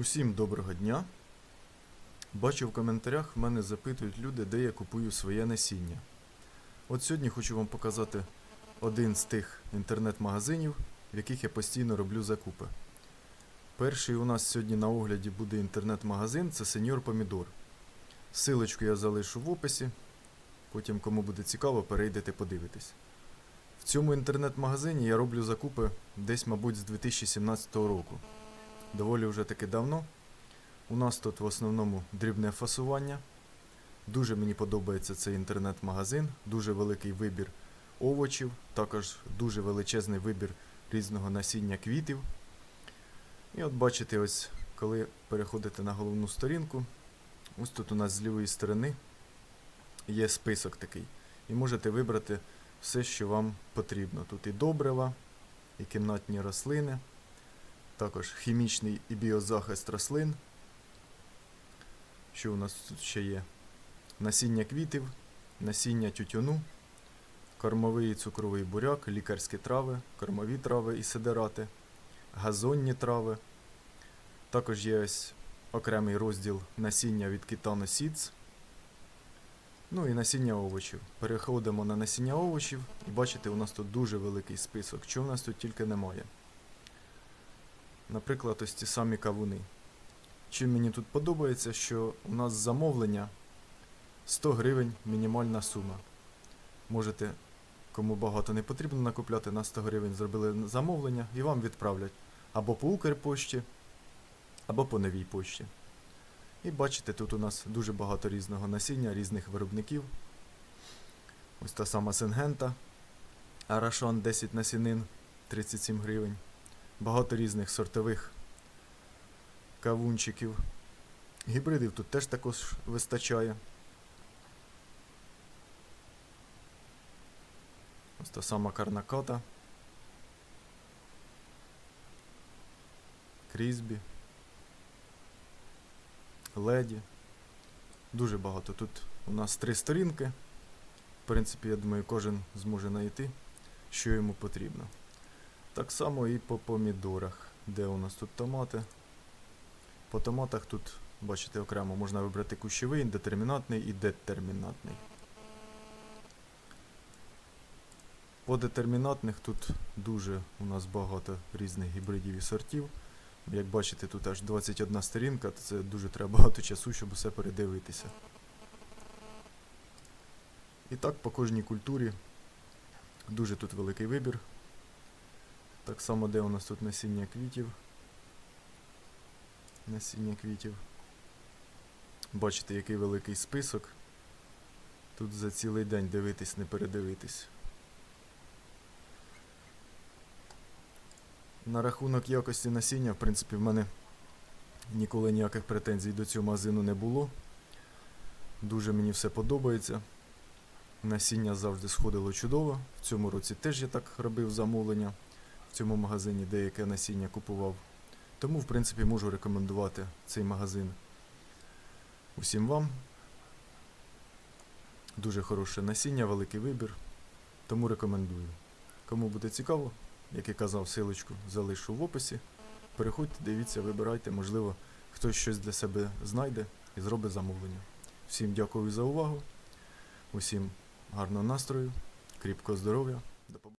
Усім доброго дня. Бачу в коментарях, в мене запитують люди, де я купую своє насіння. От сьогодні хочу вам показати один з тих інтернет-магазинів, в яких я постійно роблю закупи. Перший у нас сьогодні на огляді буде інтернет-магазин, це Сеньор Помідор. Силочку я залишу в описі. Потім, кому буде цікаво, перейдете подивитись. В цьому інтернет-магазині я роблю закупи десь, мабуть, з 2017 року доволі вже таки давно. У нас тут в основному дрібне фасування. Дуже мені подобається цей інтернет-магазин, дуже великий вибір овочів, також дуже величезний вибір різного насіння квітів. І от бачите, ось коли переходите на головну сторінку, ось тут у нас з лівої сторони є список такий. І можете вибрати все, що вам потрібно. Тут і добрива, і кімнатні рослини також хімічний і біозахист рослин. Що у нас тут ще є? Насіння квітів, насіння тютюну, кормовий і цукровий буряк, лікарські трави, кормові трави і сидерати, газонні трави. Також є ось окремий розділ насіння від Seeds. Ну і насіння овочів. Переходимо на насіння овочів і бачите, у нас тут дуже великий список. Чого в нас тут тільки немає. Наприклад, ось ті самі кавуни. Чим мені тут подобається, що у нас замовлення 100 гривень мінімальна сума. Можете, кому багато не потрібно накупляти, на 100 гривень зробили замовлення і вам відправлять або по Укрпошті, або по новій пошті. І бачите, тут у нас дуже багато різного насіння, різних виробників. Ось та сама Сингента. Арашон 10 насінин 37 гривень багато різних сортових кавунчиків. Гібридів тут теж також вистачає. Ось та сама карнаката. Крізбі. Леді. Дуже багато. Тут у нас три сторінки. В принципі, я думаю, кожен зможе знайти, що йому потрібно. Так само і по помідорах. Де у нас тут томати? По томатах тут, бачите, окремо можна вибрати кущовий, детермінатний і детермінатний. По детермінатних тут дуже у нас багато різних гібридів і сортів. Як бачите, тут аж 21 сторінка, це дуже треба багато часу, щоб усе передивитися. І так по кожній культурі дуже тут великий вибір. Так само, де у нас тут насіння квітів. Насіння квітів. Бачите, який великий список. Тут за цілий день дивитись, не передивитись. На рахунок якості насіння, в принципі, в мене ніколи ніяких претензій до цього магазину не було. Дуже мені все подобається. Насіння завжди сходило чудово. В цьому році теж я так робив замовлення цьому магазині деяке насіння купував. Тому, в принципі, можу рекомендувати цей магазин усім вам. Дуже хороше насіння, великий вибір. Тому рекомендую. Кому буде цікаво, як я казав, силочку залишу в описі. Переходьте, дивіться, вибирайте, можливо, хтось щось для себе знайде і зробить замовлення. Всім дякую за увагу, усім гарного настрою, кріпкого здоров'я. До побачення.